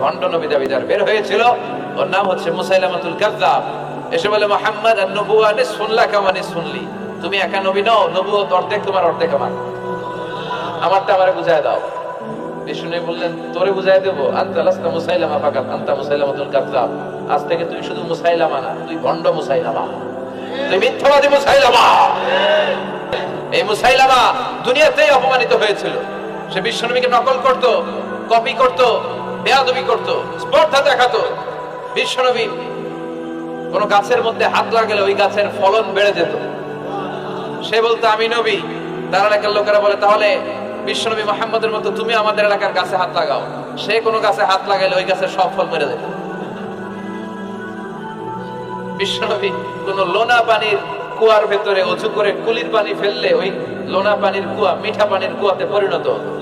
ভণ্ড নবী দাবিদার বের হয়েছিল। ওর নাম হচ্ছে মুসাইলামাতুল কাযযাব এসে বলে, মোহাম্মদ, আর নবুয়া নিসফুন লাকা ওয়া নিসফুন লি। তুমি একা নবী নও, নবুয়ত অর্ধেক তোমার, অর্ধেক আমার। আমারটা আমারে বুঝায় দাও। বিষ্ণু বললেন, তোরে বুঝাই দেবো। আন্তা লাস্তা মুসাইলামা ফাকাত, আন্তা মুসাইলামাতুল কাযযাব আজ থেকে তুই শুধু মুসাইলামা না, তুই ভণ্ড মুসাইলামা। তুই মিথ্যাবাদী মুসাইলামা। এই মুসাইলামা দুনিয়াতেই অপমানিত হয়েছিল। সে বিশ্বনবীকে নকল করত কপি করত বেয়াদবি করত, স্পর্ধা দেখাতো। বিশ্বনবী কোন গাছের মধ্যে হাত লাগালে ওই গাছের ফলন বেড়ে যেত। সে বলতো, আমি নবী। তার এলাকার লোকেরা বলে, তাহলে বিশ্বনবী মোহাম্মদের মতো তুমি আমাদের এলাকার গাছে হাত লাগাও। সে কোনো গাছে হাত লাগাইলে ওই গাছের সব ফল মেরে যেত। বিশ্বনবী কোন লোনা পানির কুয়ার ভেতরে অজু করে কুলির পানি ফেললে ওই লোনা পানির কুয়া মিঠা পানির কুয়াতে পরিণত হতো।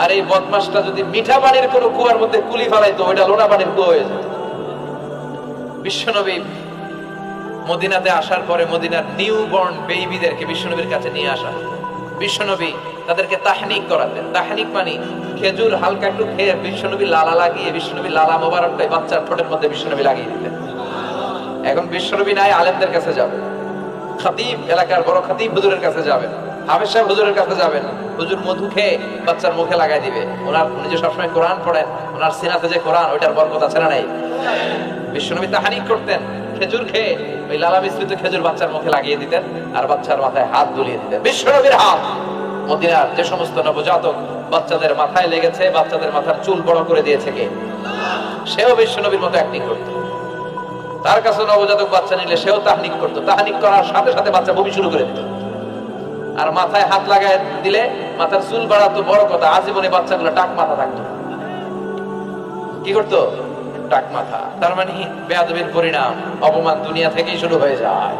আর এই বদমাসটা যদি মিঠা পানির কোন কুয়ার মধ্যে কুলি ফেলাইতো, ওইটা লোনা পানির কুয়া হয়ে যেত। বিশ্বনবী মদিনাতে আসার পরে মদিনার নিউ বর্ন বেবিদেরকে বিশ্বনবীর কাছে নিয়ে আসা। বিশ্বনবী তাদেরকে তাহনিক করাতেন। তাহনিক মানে খেজুর হালকা একটু খেয়ে বিশ্বনবী লালা লাগিয়ে, বিশ্বনবী লালা মোবারকটাই বাচ্চার ঠোঁটের মধ্যে বিশ্বনবী লাগিয়ে দিতেন। এখন বিশ্বনবী নাই, আলেমদের কাছে যাবে। খাতিব এলাকার বড় খাতিব হুজুরের কাছে যাবেন হাফেজ সাহেব হুজুরের কাছে যাবেন। হুজুর মধু খেয়ে বাচ্চার মুখে লাগাই দিবে। ওনার উনি যে সবসময় কোরআন পড়েন, ওনার সিনাতে যে কোরআন, ওইটার বরকত আছে না নাই? বিশ্বনবী তাহানিক করতেন, খেজুর খেয়ে ওই লালা মিশ্রিত খেজুর বাচ্চার মুখে লাগিয়ে দিতেন আর বাচ্চার মাথায় হাত দুলিয়ে দিতেন। বিশ্বনবীর হাত! মদিনার যে সমস্ত নবজাতক বাচ্চাদের মাথায় লেগেছে, বাচ্চাদের মাথার চুল বড় করে দিয়েছে কে? সেও বিশ্বনবীর মতো অ্যাক্টিং করতো। তার কাছে নবজাতক বাচ্চা নিলে সেও তাহানিক করতো। তাহানিক করার সাথে সাথে বাচ্চা বমি শুরু করে দিত। আর মাথায় হাত লাগায় দিলে মাথার চুল বাড়াতো বড় কথা, আজীবনে বাচ্চাগুলো টাক মাথা থাকতো। কি করতো? টাক মাথা। তার মানে বেয়াদবির পরিণাম, অপমান দুনিয়া থেকেই শুরু হয়ে যায়।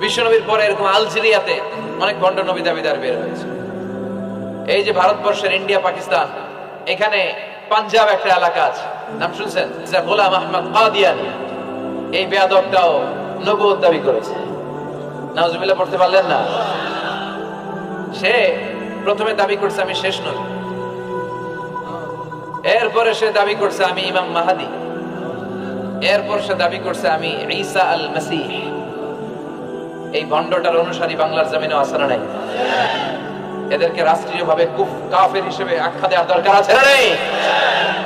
বিশ্বনবীর পরে এরকম আলজেরিয়াতে অনেক ভণ্ড নবী দাবিদার বের হয়েছে। এই যে ভারতবর্ষের ইন্ডিয়া, পাকিস্তান, এখানে পাঞ্জাব একটা এলাকা আছে। নাম শুনছেন? গোলাম আহমদ কাদিয়ানি এই বেয়াদবটাও নবুয়ত দাবি করেছে। নাউজুবিল্লাহ পড়তে পারলেন না। সে প্রথমে দাবি করছে, আমি শেষ নবী এরপরে সে দাবি করছে, আমি ইমাম মাহাদি। এরপর সে দাবি করছে, আমি ঈসা আল মাসিহ এই ভণ্ডটার অনুসারী বাংলার জমিনে আসানা নাই? এদেরকে রাষ্ট্রীয়ভাবে কুফ, কাফের হিসেবে আখ্যা দেওয়ার দরকার আছে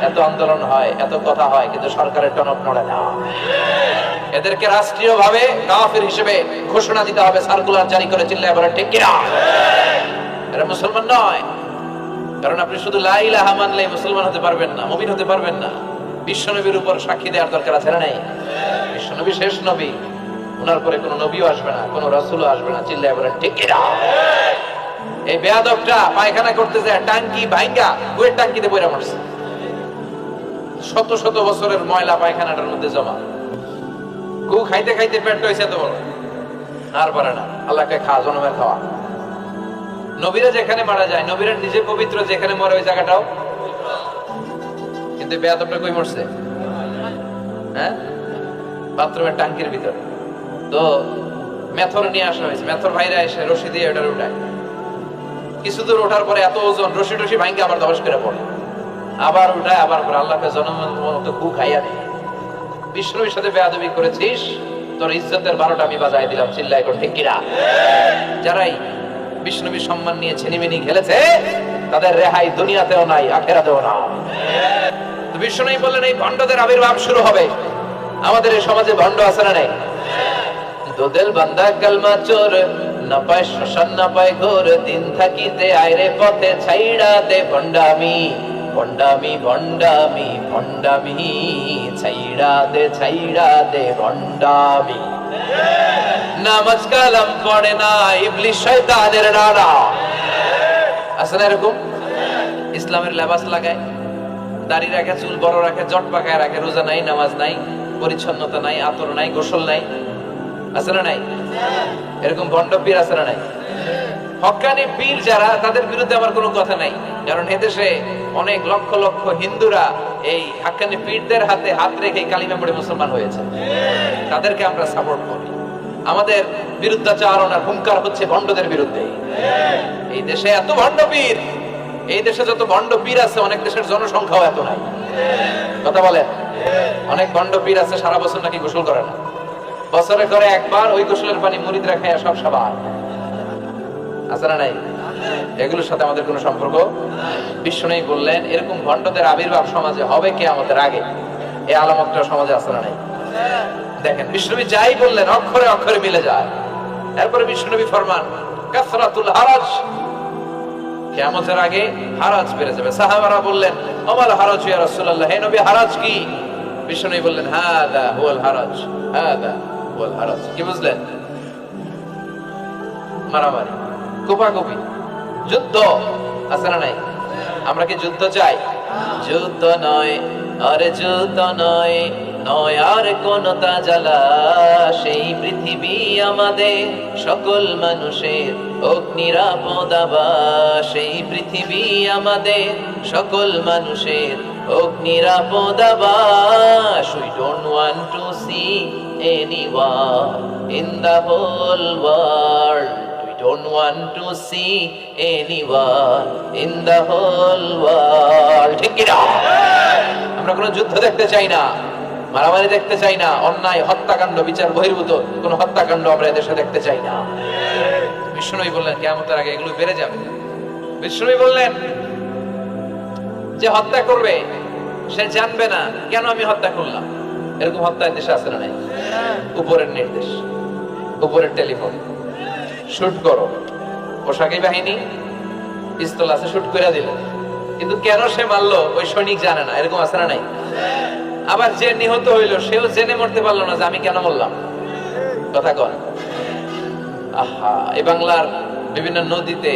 এত আন্দোলন হয়, এত কথা হয়, কিন্তু সরকারের টনক নড়ে না। এদেরকে রাষ্ট্রীয়ভাবে কাফের হিসেবে ঘোষণা দিতে হবে সার্কুলার জারি করে চিল্লায় বলে ঠিক কিনা? এরা মুসলমান নয়। কারণ আপনি শুধু লা ইলাহা মানলে মুসলমান হতে পারবেন না, মুমিন হতে পারবেন না। বিশ্বনবীর উপর সাক্ষী দেওয়ার দরকার আছে না নেই? বিশ্বনবী শেষ নবী। ওনার পরে কোনো নবীও আসবে না, কোনো রাসূলও আসবে না, চিল্লায় বলে ঠিক কিনা? এই বেয়াদবটা পায়খানা করতে যায় টাঙ্কি ভাঙ্গা ওই টাঙ্কিতে বইরা মরছে। শত শত বছরের ময়লা পায়খানাটার মধ্যে জমা। গু খাইতে খাইতে পেট হয়েছে তো আর পারে না, আল্লাহকে খা জনমের খাওয়া। নবীরা যেখানে মারা যায়, নবীরা নিজে পবিত্র যেখানে মরে ওই জায়গাটাও। কিন্তু বেয়াদবটা কই মরছে? হ্যাঁ? বাথরুমের টাঙ্কির ভিতরে। তো মেথর নিয়ে আসা হয়েছে, মেথর ভাইরা এসে রশি দিয়ে ওটার উঠায়। কিছু দূর ওঠার পরে এত ওজন, রশি টসি ভাঙ্গে আবার দবস করে পড়ে। আবার উঠায়, আবার করে আল্লাহকে জনমের মতো কু খাইয়া দেয়। বিষ্ণুর সাথে বেয়াদবি করেছিস? তোর ইজ্জতের বারোটা আমি বাজাই দিলাম চিল্লাই করে, ঠিক কিনা? যারাই বিষ্ণবী সম্মান নিয়ে ছিনিমিনি খেলেছে, তাদের রেহাই দুনিয়াতেও নাই, আখেরাতেও না। তো বিষ্ণু বললেন, এই ভণ্ডদের আবির্ভাব শুরু হবে। আমাদের এই সমাজে ভণ্ড আছে না নাই? দোদেল বান্দা কালমা চোর, না পায় শ্মশান, না পায় ঘোর, দিন থাকিতে আইরে পথে ছাইড়া দে ভণ্ডামি। ভণ্ডামি ভণ্ডামি ভণ্ডামি ছাইড়া দে ছাইড়া দে ভণ্ডামি। নামাজ কালাম পড়ে না, ইবলিশ শয়তানের নানা আছে না এরকম? ইসলামের লেবাস লাগায়, দাড়ি রাখে, চুল বড় রাখে, জট পাকায় রাখে, রোজা নাই, নামাজ নাই, পরিচ্ছন্নতা নাই, আতর নাই, গোসল নাই। আছে না নাই? এরকম ভণ্ড পীর আছে না নাই? হকানি পীর যারা, তাদের বিরুদ্ধে আমার কোনো কথা নাই। কারণ এদেশে অনেক লক্ষ লক্ষ হিন্দুরা এই হাক্কানি পীরদের হাতে হাত রেখে কালিমা পড়ে মুসলমান হয়েছে। তাদেরকে আমরা সাপোর্ট করি। আমাদের বিরুদ্ধাচারণ আর হুঙ্কার হচ্ছে ভণ্ডদের বিরুদ্ধে। এই দেশে এত ভণ্ড এই দেশে যত ভণ্ড আছে, অনেক দেশের জনসংখ্যাও এত নাই। কথা বলে অনেক ভণ্ড আছে, সারা বছর নাকি গোসল করে না। বছরে করে একবার ওই গোসলের পানি মুরিদরা খায় সব সবার আছে না নাই? এগুলোর সাথে আমাদের কোনো সম্পর্ক নেই বললেন, এরকম ভণ্ডদের আবির্ভাব সমাজে হবে কে আমাদের আগে এই আলামতটা সমাজে আছে না নাই? দেখেন বিষ্ণুবী যাই বললেন, অক্ষরে অক্ষরে মিলে যায়। এরপরে বিষ্ণুনবী ফরমান, কাসরাতুল হারাজ। কিয়ামতের আগে হারাজ বেড়ে যাবে। সাহাবারা বললেন ওমাল হারাজ ইয়া রাসূলুল্লাহ? হে নবী, হারাজ কি? বিষ্ণুনবী বললেন, হাদা হুয়াল হারাজ, হাদা হুয়াল হারাজ। কি বুঝলেন? মারামারি। কোপাকুপি যুদ্ধ আছে না নাই? আমরা কি যুদ্ধ চাই? যুদ্ধ নয়, আরে যুদ্ধ নয় নয় আর কোন তাজালা। সেই পৃথিবী আমাদের সকল মানুষের অগ্নিরাপদাবা সেই পৃথিবী আমাদের সকল মানুষের we don't want to see anyone in the whole world. we don't want to see anyone in the whole world. ঠিক কি না আমরা কোনো যুদ্ধ দেখতে চাই না মারামারি দেখতে চাই না অন্যায় হত্যাকাণ্ড বিচার বহির্ভূত কোন হত্যাকাণ্ড আমরা এদেশে দেখতে চাই না। বিষ্ণুই বললেন কেমতের আগে এগুলো বেড়ে যাবে। বিষ্ণুই বললেন যে হত্যা করবে সে জানবে না কেন আমি হত্যা করলাম। এরকম হত্যা দেশে আছে না উপরের নির্দেশ উপরের টেলিফোন। শুট করো। পোশাকি বাহিনী পিস্তল আছে, শুট করে দিল। কিন্তু কেন সে মারলো, ওই সৈনিক জানে না, এরকম আছে না নাই? আবার যে নিহত হইল, সেও জেনে মরতে পারল না যে আমি কেন মরলাম। কথা কন। আহা, এই বাংলার বিভিন্ন নদীতে,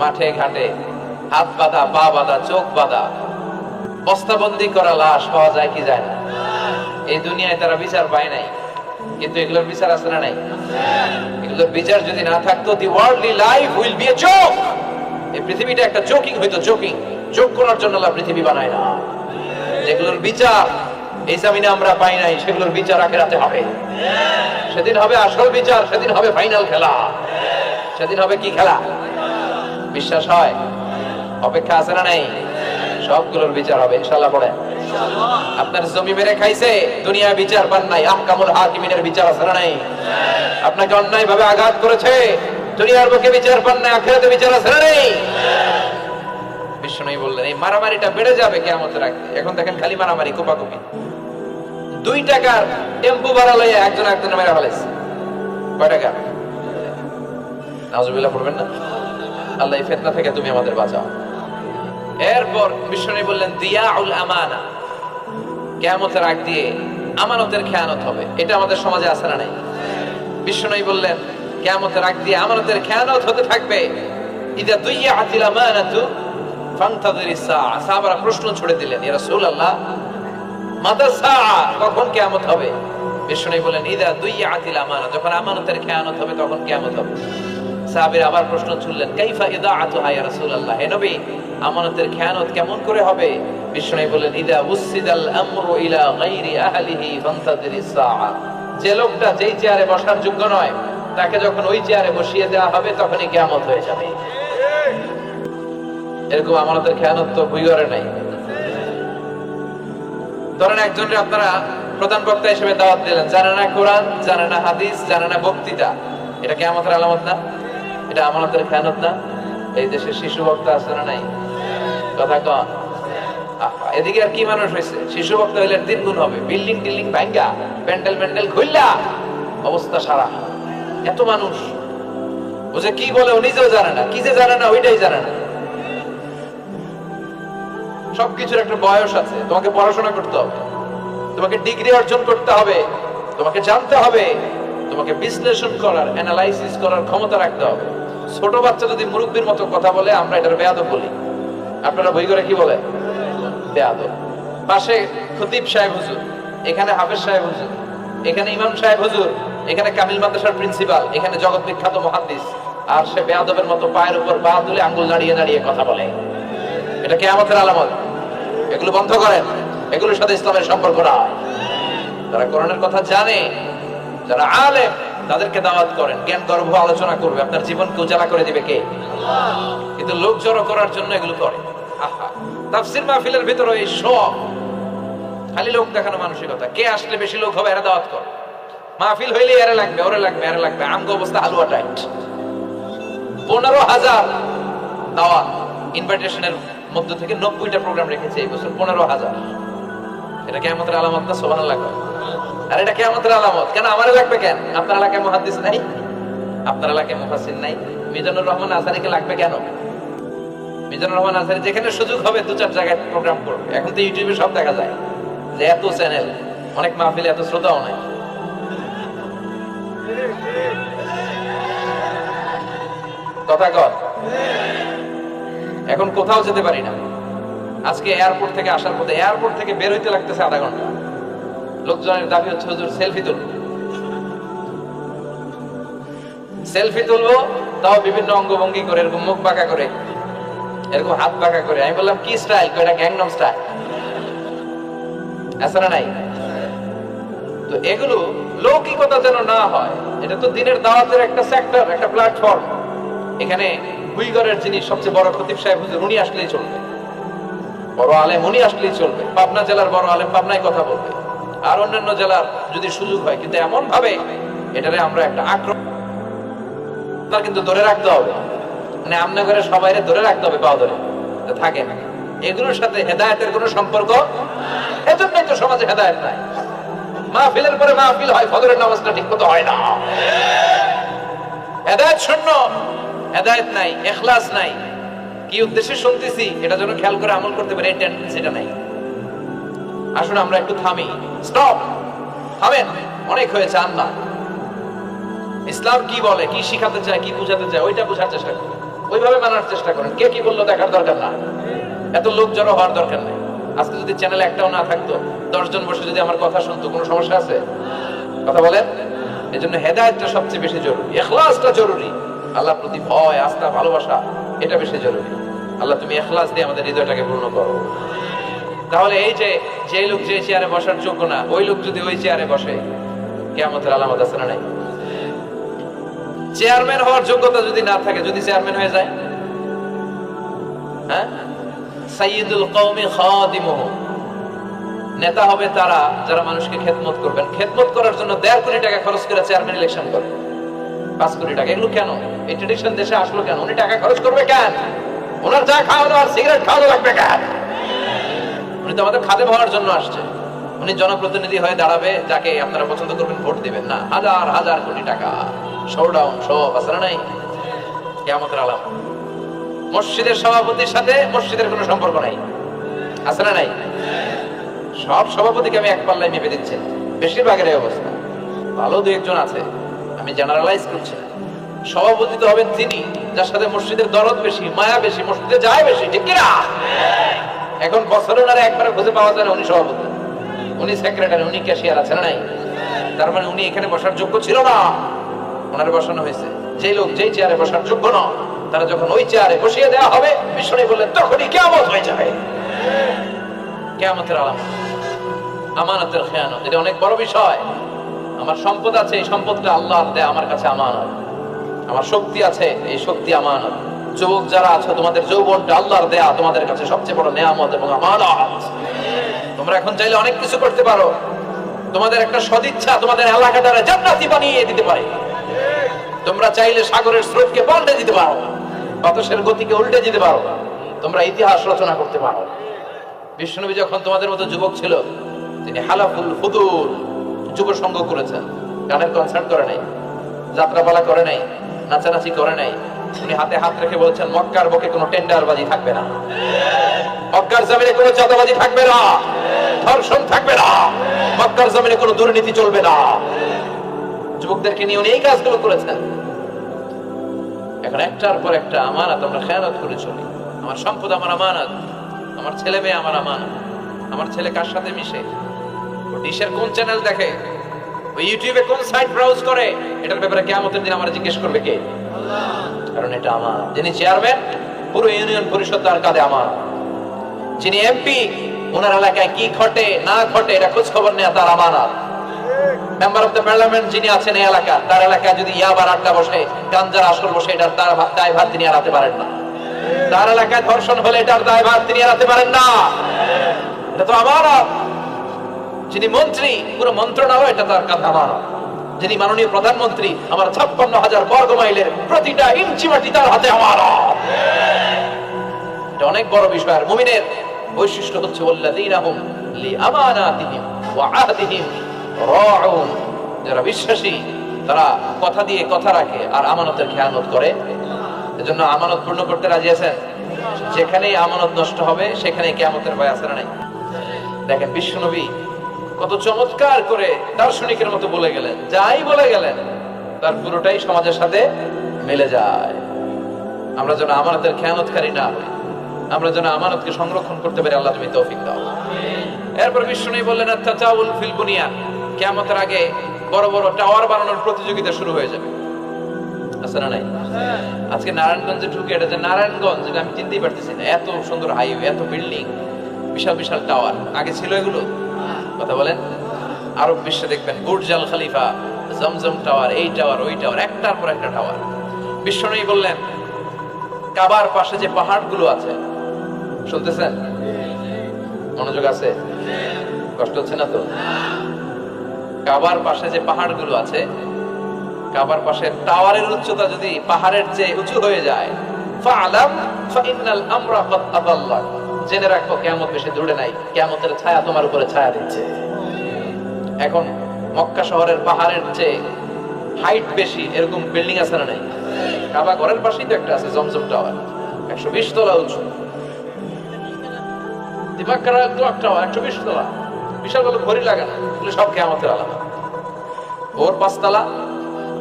মাঠে, ঘাটে, হাত বাঁধা, পা বাঁধা, চোখ বাঁধা, বস্তাবন্দি করা লাশ পাওয়া যায় কি যায় না? এই দুনিয়ায় তারা বিচার পায় নাই। কিন্তু এগুলোর বিচার আছে না নাই? এগুলোর বিচার যদি না থাকতো the worldly life will be a joke এই পৃথিবীটা একটা জোকিং হইতো জোকিং জোক করার জন্য আল্লাহ পৃথিবী বানায় না। যেগুলোর বিচার, এই জামিনে আমরা পাই নাই, সেগুলোর বিচার আখেরাতে হবে। সেদিন হবে আসল বিচার, সেদিন হবে ফাইনাল খেলা। সেদিন হবে কি খেলা? বিশ্বাস হয়? অপেক্ষা আছে না নাই? সবগুলোর বিচার হবে ইনশাল্লাহ পড়ে। আপনার জমি মেরে খাইছে, দুনিয়া বিচার পান নাই, আহকামুল হাকিমিনের বিচার আছে নাই? আপনাকে অন্যায় ভাবে আঘাত করেছে, দুনিয়ার বুকে বিচার পান নাই, আখেরাতে বিচার আছে নাই? বিষ্ণু বললেন, এই মারামারিটা বেড়ে যাবে কেমতের আগে। এখন দেখেন খালি মারামারি, কোপাকুপি। দুই টাকার টেম্পু ভাড়া লইয়া একজন একজন মেরা ফেলেছে কয় টাকা? নাজুবিল্লাহ পড়বেন না? আল্লাহ ফেতনা থেকে তুমি আমাদের বাঁচাও। এরপর বিষ্ণু বললেন, দিয়াউল আমানা। কেয়ামতের আগ দিয়ে আমানতের খেয়ানত হবে। এটা আমাদের সমাজে আছে না নাই? বিষ্ণু বললেন, কেয়ামতের আগ দিয়ে আমানতের খেয়ানত হতে থাকবে। ইদা দুইয়া আতিল আমানাতু ফান্তাদির সাহাবারা প্রশ্ন ছুড়ে দিলেন, ইয়া রাসূলুল্লাহ, মাতা সাআ, কখন কিয়ামত হবে? বিষ্ণু বললেন, ইদা দুইয়া আতিল আমানা যখন আমানতের খেয়ানত হবে তখন কিয়ামত হবে। সাহাবীর আবার প্রশ্ন ছুড়লেন, কাইফা ইদাআতুহা ইয়া রাসূলুল্লাহ? হে নবী, আমানতের খেয়ানত কেমন করে হবে? বললেন ইদা উসিদাল আমরু ইলা আহলিহি সাআ। যে লোকটা যেই চেয়ারে বসার যোগ্য নয়, তাকে যখন ওই চেয়ারে বসিয়ে দেওয়া হবে, তখনই কিয়ামত হয়ে যাবে। এরকম খেয়ানত তো ভুইগরে নাই। ধরেন আপনারা প্রধান বক্তা হিসেবে দাওয়াত দিলেন, জানে না কোরআন, জানে না হাদিস, জানে না বক্তৃতা, এটা কি আলামত না? এটা আমানতের খেয়ানত না? এই দেশে শিশু বক্তা আছে না নাই? কথা কন। এদিকে আর কি মানুষ হয়েছে? শিশু বক্তা হইলে তিন গুণ হবে। বিল্ডিং টিল্ডিং ভাঙ্গা, প্যান্ডেল প্যান্ডেল খুললা অবস্থা সারা। এত মানুষ। ও যে কি বলে ও নিজেও জানে না। কি যে জানে না, ওইটাই জানে না। সবকিছুর একটা বয়স আছে। তোমাকে পড়াশোনা করতে হবে। তোমাকে ডিগ্রি অর্জন করতে হবে। তোমাকে জানতে হবে। তোমাকে বিশ্লেষণ করার অ্যানালাইসিস করার ক্ষমতা রাখতে হবে। ছোট বাচ্চা যদি মুরব্বীর মতো কথা বলে, আমরা এটার বেয়াদব বলি। আপনারা বই করে কি বলে? বেয়াদব পাশে খতিব সাহেব হুজুর, এখানে হাফেজ সাহেব হুজুর, এখানে ইমাম সাহেব হুজুর, এখানে কামিল মাদ্রাসার প্রিন্সিপাল, এখানে জগৎ বিখ্যাত মহাদ্দিস আর সে বেয়াদবের মতো পায়ের উপর পা তুলে আঙ্গুল নাড়িয়ে নাড়িয়ে কথা বলে। এটা কেয়ামতের আলামত। এগুলো বন্ধ করেন। এগুলোর সাথে ইসলামের সম্পর্ক নাই যারা কোরআনের কথা জানে, যারা আলেম, তাদেরকে দাওয়াত করেন। জ্ঞান গর্ভ আলোচনা করবে। আপনার জীবনকে উজালা করে দিবে কে? কিন্তু লোক জড়ো করার জন্য এগুলো করে। আহা। তাফসির মাহফিলের ভিতরে এই সব খালি লোক দেখানো মানসিকতা। কে আসলে বেশি লোক হবে এরা দাওয়াত কর। মাহফিল হইলে এরা লাগবে, ওরে লাগবে, এরা লাগবে। আমগো অবস্থা হালুয়া টাইট পনেরো হাজার দাওয়াত ইনভাইটেশনের মধ্য থেকে নব্বইটা প্রোগ্রাম রেখেছে এই বছর, পনেরো হাজার। এটা কেমতের আলামত না? সোবান লাগবে আর এটা কেমতের আলামত। কেন আমার লাগবে কেন? আপনার এলাকায় মহাদিস নাই? আপনার এলাকায় মুফাসির নাই? মিজানুর রহমান আসারিকে লাগবে কেন? মিজানুর রহমান যেখানে সুযোগ হবে দু চার জায়গায় প্রোগ্রাম করবে। এখন তো ইউটিউবে সব দেখা যায় যে এত চ্যানেল অনেক এত শ্রোতাও নাই। কথা কর। এখন কোথাও যেতে পারি না। আজকে এয়ারপোর্ট থেকে আসার পথে এয়ারপোর্ট থেকে বের হইতে লাগতেছে আধা ঘণ্টা। লোকজনের দাবি হচ্ছে, হুজুর সেলফি তুলবো। সেলফি তুলবো, তাও বিভিন্ন অঙ্গভঙ্গি করে, এরকম মুখ বাঁকা করে। এরকম হাত বাঁকা করে। আমি বললাম, কি স্টাইল এটা গ্যাংনম স্টাইল আছে না নাই। তো এগুলো লৌকিকতা যেন না হয়, এটা তো দিনের দাওয়াতের একটা সেক্টর একটা প্ল্যাটফর্ম এখানে হুইগরের যিনি সবচেয়ে বড় খতিব সাহেব হুজুর, উনি আসলেই চলবে। বড় আলেম, উনি আসলেই চলবে। পাবনা জেলার বড় আলেম পাবনায় কথা বলবে। আর অন্যান্য জেলার যদি সুযোগ হয়, কিন্তু এমন ভাবে এটারে আমরা একটা আক্রমণ কিন্তু ধরে রাখতে হবে। মানে আমনা করে সবাই ধরে রাখতে হবে পাও ধরে থাকে। এগুলোর সাথে হেদায়তের কোনো সম্পর্ক? এজন্যই তো সমাজে হেদায়েত নাই। মাহফিলের পরে মাহফিল হয় নামাজটা ঠিক মতো হয় না। হেদায়েত শূন্য। হেদায়েত নাই, এখলাস নাই। কি উদ্দেশ্যে শুনতেছি এটা যেন খেয়াল করে আমল করতে পারে সেটা নাই। আসুন, আমরা একটু থামি। স্টপ! থামেন। অনেক হয়েছে, আল্লাহ। ইসলাম কি বলে, কি শিখাতে চায়, কি বুঝাতে চায়, ওইটা বোঝার চেষ্টা করুন ওইভাবে মানার চেষ্টা করেন। কে কি বলল দেখার দরকার না। এত লোক জড়ো হওয়ার দরকার নেই। আজকে যদি চ্যানেল একটাও না থাকতো, দশজন বসে যদি আমার কথা শুনতো, কোনো সমস্যা আছে? কথা বলেন। এই জন্য হেদায়তটা সবচেয়ে বেশি জরুরি। এখলাসটা জরুরি। আল্লাহর প্রতি ভয়, আস্থা, ভালোবাসা, এটা বেশি জরুরি। আল্লাহ তুমি এখলাস দিয়ে আমাদের হৃদয়টাকে পূর্ণ করো। তাহলে এই যে যে লোক যে চেয়ারে বসার যোগ্য না, ওই লোক যদি ওই চেয়ারে বসে কেমতের আলামত আছে না নাই? চেয়ারম্যান হওয়ার যোগ্যতা যদি না থাকে, যদি চেয়ারম্যান হয়ে যায়? হ্যাঁ? সাইয়্যিদুল কওমি খাদিমুহু। নেতা হবে তারা যারা মানুষকে খেদমত করবেন। খেদমত করার জন্য দেড় কোটি টাকা খরচ করে চেয়ারম্যান ইলেকশন করে পাঁচ কোটি টাকা। এগুলো কেন? এই ট্রেডিশন দেশে আসলো কেন? উনি টাকা খরচ করবে কেন? ওনার চা খাওয়ানো আর সিগারেট খাওয়ানো লাগবে কেন? উনি তো আমাদের খাদে হওয়ার জন্য আসছে। উনি জনপ্রতিনিধি হয়ে দাঁড়াবে, যাকে আপনারা পছন্দ করবেন, ভোট দিবেন না। হাজার হাজার কোটি টাকা। শোডাউন সব আছে না নাই? কেমতের আলাম মসজিদের সভাপতির সাথে মসজিদের কোনো সম্পর্ক নাই। আছে না নাই? সব সভাপতিকে আমি এক পাল্লায় মেপে দিচ্ছি। বেশিরভাগের এই অবস্থা। ভালো দু একজন আছে। আমি জেনারেলাইজ করছি সভাপতি তো হবেন তিনি, যার সাথে মসজিদের দরদ বেশি, মায়া বেশি, মসজিদে যায় বেশি, ঠিক কিনা? এখন বছরে ওনারা একবারে খুঁজে পাওয়া যায় না উনি সভাপতি। উনি সেক্রেটারি উনি ক্যাশিয়ার আছেন নাই? তার মানে উনি এখানে বসার যোগ্য ছিল না। ওনারে বসানো হয়েছে। যে লোক যেই চেয়ারে বসার যোগ্য না তারা যখন ওই চেয়ারে বসিয়ে দেওয়া হবে বিষ্ণু বললেন, তখনই কেমন হয়ে যাবে। কেমতের আলাম আমানতের খেয়ানত, এটা অনেক বড় বিষয়। আমার সম্পদ আছে, এই সম্পদটা আল্লাহ দেয় আমার কাছে আমানত। আমার শক্তি আছে, এই শক্তি আমানত। যুবক যারা আছো, তোমাদের যৌবনটা আল্লাহর দেয়া, তোমাদের কাছে সবচেয়ে বড় নেয়ামত এবং আমানত। তোমরা এখন চাইলে অনেক কিছু করতে পারো। তোমাদের একটা সদিচ্ছা তোমাদের এলাকাটারে জান্নাতি বানিয়ে দিতে পারে। তোমরা চাইলে সাগরের স্রোতকে পাল্টে দিতে পারো, বাতাসের গতিকে উল্টে দিতে পারো, তোমরা ইতিহাস রচনা করতে পারো। বিষ্ণুনবী যখন তোমাদের মতো যুবক ছিল, তিনি হালাফুল ফুদুর যুব সঙ্গ করেছেন। গানের কনসার্ট করে নাই, যাত্রাপালা করে নাই, নাচানাচি করে নাই। উনি হাতে হাত রেখে বলছেন, মক্কার বকে কোনো টেন্ডারবাজি থাকবে না। মক্কার জমিনে কোনো চাঁদাবাজি থাকবে না। ধর্ষণ থাকবে না। মক্কার জমিনে কোনো দুর্নীতি চলবে না। যুবকদেরকে নিয়ে উনি এই কাজগুলো করেছেন। এখন একটার পর একটা আমানত আমরা খেয়ানত করে চলি। আমার সম্পদ আমার আমানত, আমার ছেলে মেয়ে আমার আমানত। আমার ছেলে কার সাথে মিশে? ও ডিশের কোন চ্যানেল দেখে? ইউটিউবে কোন সাইট ব্রাউজ করে? এটার ব্যাপারে কেমতের দিন আমার জিজ্ঞেস করবে কে? কারণ এটা আমার। যিনি চেয়ারম্যান পুরো ইউনিয়ন পরিষদ তার কাঁধে আমার। যিনি এমপি ওনার এলাকায় কি ঘটে, না ঘটে, এটা খোঁজ খবর নেওয়া তার আমানত। মেম্বার অফ দ্য পার্লামেন্ট যিনি আছেন এই এলাকা, তার এলাকায় যদি ইয়াবার আড্ডা বসে, গাঞ্জার আসর বসে, এটার তার দায় ভাত তিনি এড়াতে পারেন না। তার এলাকায় ধর্ষণ হলে এটার দায় ভাত তিনি এড়াতে পারেন না। এটা তো আমার যিনি মন্ত্রী, পুরো মন্ত্রণালয় এটা তার কাছে আমার যিনি মাননীয় প্রধানমন্ত্রী, আমার ছাপ্পান্ন হাজার বর্গ মাইলের প্রতিটা ইঞ্চি মাটি তার হাতে আমার এটা অনেক বড় বিষয়। আর মুমিনের বৈশিষ্ট্য হচ্ছে ওয়াল্লাযীনা হুম লিআমানাতিহিম ওয়া আহদিহিম যারা বিশ্বাসী, তারা কথা দিয়ে কথা রাখে আর আমানতের খেয়ানত করে। এজন্য আমানত পূর্ণ করতে রাজি আছেন? যেখানেই আমানত নষ্ট হবে, সেখানেই কিয়ামতের ভয় না নাই? দেখেন, বিশ্বনবী কত চমৎকার করে দার্শনিকের মতো বলে গেলেন। যাই বলে গেলেন, তার পুরোটাই সমাজের সাথে মিলে যায়। আমরা যেন আমানতের খেয়ানতকারী না হই। আমরা যেন আমানতকে সংরক্ষণ করতে পারি আল্লাহ তুমি তৌফিক দাও। এরপর বিষ্ণু বললেন তাচাউল ফিল বুনিয়ান। কিয়ামতের আগে বড় বড় টাওয়ার বানানোর প্রতিযোগিতা শুরু হয়ে যাবে। আছে না নাই? আজকে নারায়ণগঞ্জে ঢুকে, এটা যে নারায়ণগঞ্জ, এটা আমি চিনতেই পারতেছি না। এত সুন্দর হাইওয়ে এত বিল্ডিং বিশাল বিশাল টাওয়ার আগে ছিল এগুলো? কথা বলেন। আরব বিশ্বে দেখবেন Burj al Khalifa, Zamzam tower এই টাওয়ার ওই টাওয়ার একটার পর একটা টাওয়ার বিশ্বনবী বললেন, কাবার পাশে যে পাহাড়গুলো আছে, শুনতেছেন? মনোযোগ আছে? কষ্ট হচ্ছে না তো? কাবার পাশে যে পাহাড়গুলো আছে, কাবার পাশে টাওয়ারের উচ্চতা যদি পাহাড়ের চেয়ে উঁচু হয়ে যায় জেনে রাখো, কিয়ামত বেশি দূরে নাই, কিয়ামতের ছায়া তোমার উপরে ছায়া দিচ্ছে। এখন মক্কা শহরের পাহাড়ের চেয়ে হাইট বেশি, এরকম বিল্ডিং আছে না নাই? কাবা ঘরের পাশেই তো একটা আছে, জমজম টাওয়ার একশো বিশ তলা উঁচু। দিমাগ একশো বিশ তলা। বিশাল বড় ঘড়ি লাগানো। এগুলো সব কেয়ামতের আলাদা। ওর পাঁচতলা,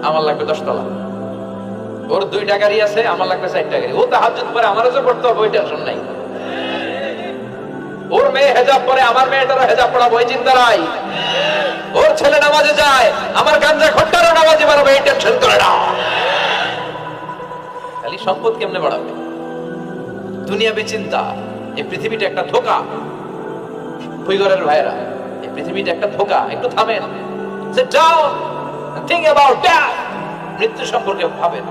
আমার লাগবে দশতলা। ওর দুইটা গাড়ি আছে, আমার লাগবে চারটা গাড়ি ও তো হাত পরে আমারও যে পড়তে হবে, ওই টেনশন নাই। ওর মেয়ে হেজাব পরে আমার মেয়েটারও হেজাব পড়াবো ওই চিন্তা নাই। ওর ছেলে নামাজে যায়, আমার গাঞ্জা খট্টারও নামাজে বাড়াবো এই টেনশন করে না। খালি সম্পদ কেমনে বাড়াবে? দুনিয়া চিন্তা এই পৃথিবীটা একটা ধোকা। ভুইগরের ভাইরা এই পৃথিবীটা একটা ধোকা, একটু থামেন। মৃত্যু সম্পর্কে ভাবেন।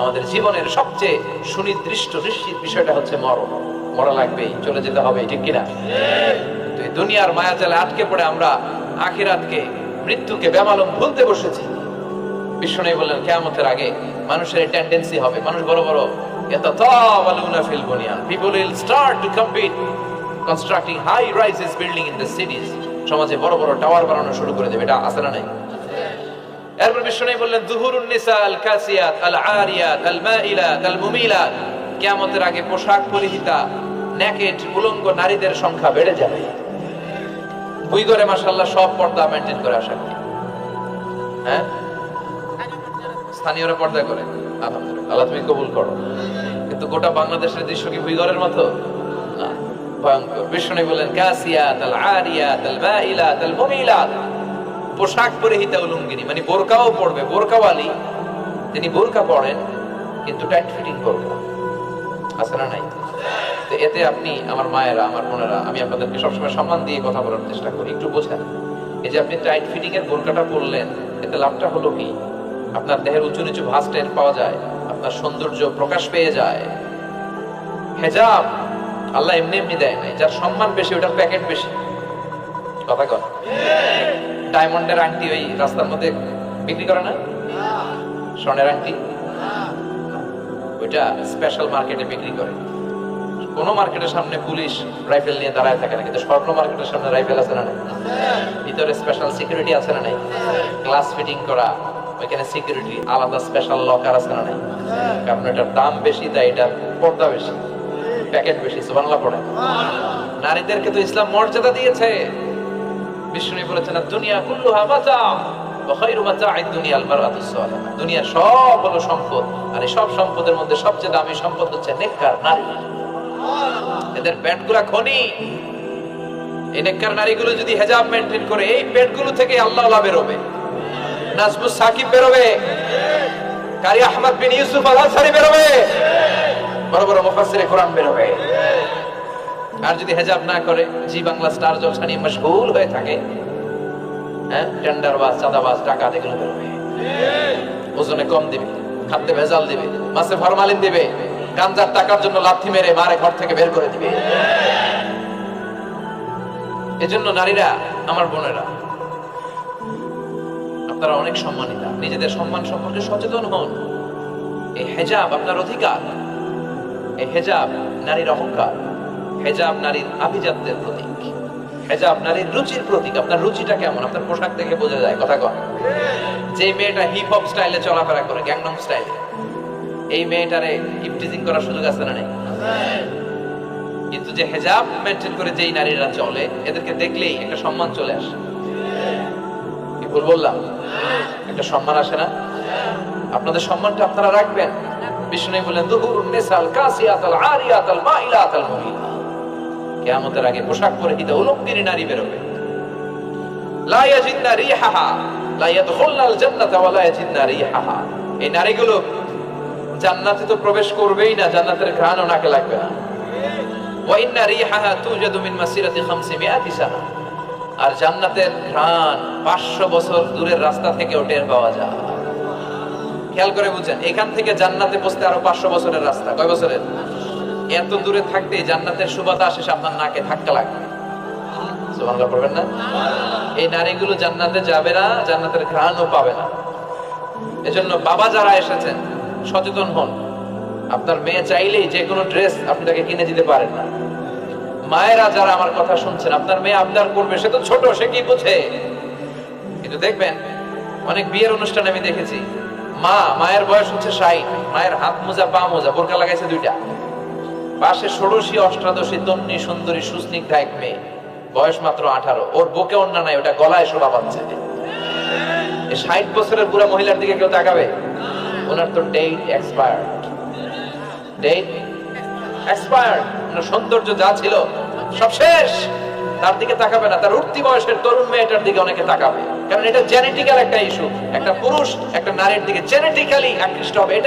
আমাদের জীবনের সবচেয়ে সুনির্দিষ্ট, নিশ্চিত বিষয়টা হচ্ছে মরা লাগবেই চলে যেতে হবে, ঠিক কিনা? দুনিয়ার মায়াজালে আটকে পড়ে আমরা আখিরাতকে, মৃত্যুকে ভুলতে বসেছি। বিষ্ণু বললেন, কেয়ামতের আগে মানুষের টেন্ডেন্সি হবে। মানুষ বড় বড় ফিল বুনিয়ান। People will start to compete constructing high rises building in the cities সমাজে বড় বড় টাওয়ার বানানো শুরু করে দেবে, এটা আছে না নাই? এরপর বিষ্ণু বললেন, দুহুরুন আল কাসিয়াত, আল আরিয়াত, আল মাইলাত আল মুমিলাত। কিয়ামতের আগে পোশাক পরিহিতা নেকেট উলঙ্গ নারীদের সংখ্যা বেড়ে যাবে। বুই করে মাশাআল্লাহ সব পর্দা মেনটেন করে আসা হ্যাঁ? স্থানীয়রা পর্দা করে। আলহামদুলিল্লাহ। আল্লাহ তুমি কবুল করো। কিন্তু গোটা বাংলাদেশের দৃশ্য কি ভুইগরের মতো? বিষ্ণু বলেন পোশাক পরিহিতা মানে বোরকাও পড়বে বোরকাওয়ালি। তিনি বোরকা পড়েন কিন্তু টাইট ফিটিং নাই? তো এতে আপনি, আমার মায়েরা, আমার বোনেরা, আমি আপনাদেরকে সবসময় সম্মান দিয়ে কথা বলার চেষ্টা করি। একটু বোঝেন, এই যে আপনি টাইট ফিটিং এর বোরকাটা পরলেন, এতে লাভটা হলো কি? আপনার দেহের উঁচু নিচু টের পাওয়া যায়, আপনার সৌন্দর্য প্রকাশ পেয়ে যায়। হেজাব আল্লাহ এমনি এমনি দেয় নাই। যার সম্মান বেশি, ওটার প্যাকেট বেশি। কথা কর ডায়মন্ডের আংটি ওই রাস্তার মধ্যে বিক্রি করে না? স্বর্ণের আংটি? ওইটা স্পেশাল মার্কেটে বিক্রি করে। কোন মার্কেটের সামনে পুলিশ রাইফেল নিয়ে দাঁড়ায় থাকে না, কিন্তু স্বর্ণ মার্কেটের সামনে রাইফেল আছে না ভিতরে স্পেশাল সিকিউরিটি আছে না নাই? গ্লাস ফিটিং করা, ওইখানে সিকিউরিটি আলাদা স্পেশাল লকার আছে না নাই? কারণ এটার দাম বেশি, তাই এটার পর্দা বেশি। প্যাকেট বেশি সুবাংলা পড়ে। নারীদেরকে তো ইসলাম মর্যাদা দিয়েছে। বিষ্ণু বলেছেন দুনিয়া কুল্লু নেককার নারী। নারীগুলো যদি হেজাব মেনটেন করে, এই পেটগুলো থেকে আল্লাহ বেরোবে। নাজমুস সাকিব বেরোবে। কারি আহমদ বিন ইউসুফ বেরোবে। বড় বড় মুফাসসিরে কোরআন বেরোবে আর যদি হেজাব না করে, জি বাংলা স্টার জলসা নিয়ে মশগুল হয়ে থাকে হ্যাঁ? টেন্ডার বাস চাঁদাবাজ টাকা দেখলে বেরোবে ওজনে কম দিবে, খাদ্যে ভেজাল দিবে, মাছে ফরমালিন দিবে, গাঞ্জার টাকার জন্য লাথি মেরে মারে ঘর থেকে বের করে দিবে। এজন্য নারীরা, আমার বোনেরা, আপনারা অনেক সম্মানিতা, নিজেদের সম্মান সম্পর্কে সচেতন হন। এই হেজাব আপনার অধিকার। হেজাব নারীর অহংকার। হেজাব নারীর আভিজাত্যের প্রতীক। হেজাব নারীর রুচির প্রতীক। আপনার রুচিটা কেমন? আপনার পোশাক দেখে বোঝা যায়, কথা কন। যে মেয়েটা হিপ হপ স্টাইলে চলাফেরা করে গ্যাংনম স্টাইলে এই মেয়েটারে ইপটিজিং করার সুযোগ আছে না নেই? কিন্তু যে হেজাব মেনটেন করে যেই নারীরা চলে, এদেরকে দেখলেই একটা সম্মান চলে আসে। কি ভুল বললাম? একটা সম্মান আসে না? আপনাদের সম্মানটা আপনারা রাখবেন। বিষ্ণু বলেন আগে পোশাক নারী জান্নাতা তো প্রবেশ করবেই না, জান্নাতের ঘ্রাণও নাকে লাগবে না। ওয়া ইন্না রিহাহা তুজাদু মাসিরাতি 500 সানা। আর জান্নাতের ঘ্রাণ 500 বছর দূরের রাস্তা থেকেও টের পাওয়া যায়। খেয়াল করে বুঝেন এখান থেকে জান্নাতে পৌঁছতে আরও 500 বছরের রাস্তা। কয় বছরের? এত দূরে থাকতে জান্নাতের সুবাতাস এসে আপনার নাকে ধাক্কা পড়বেন না? এই নারীগুলো জান্নাতে যাবে না, জান্নাতের ঘ্রাণও পাবে না। এজন্য বাবা যারা এসেছেন, সচেতন হন। আপনার মেয়ে চাইলেই যে কোনো ড্রেস আপনি তাকে কিনে দিতে পারেন না। মায়েরা যারা আমার কথা শুনছেন, আপনার মেয়ে আবদার করবে, সে তো ছোট, সে কি বুঝে? কিন্তু দেখবেন, অনেক বিয়ের অনুষ্ঠানে আমি দেখেছি। মা, মায়ের বয়স হচ্ছে ষাট। মায়ের হাত মোজা, পা মোজা বোরকা লাগাইছে দুইটা। পাশে ষোড়শী, অষ্টাদশী তন্নি সুন্দরী, সুস্নিগ্ধা এক মেয়ে। বয়স মাত্র আঠারো। ওর বুকে অন্যা নাই, ওটা গলায় শোভা পাচ্ছে। ষাট বছরের বুড়া মহিলার দিকে কেউ তাকাবে? ওনার তো ডেট এক্সপায়ার্ড ডেট এক্সপায়ার্ড সৌন্দর্য যা ছিল, সব শেষ। তার দিকে তাকাবে না। তার উঠতি বয়সের তরুণ মেয়েটার দিকে অনেকে তাকাবে। কারণ এটা জেনেটিক্যাল একটা ইস্যু একটা পুরুষ একটা নারীর দিকে জেনেটিক্যালি আকৃষ্ট হবে এটাই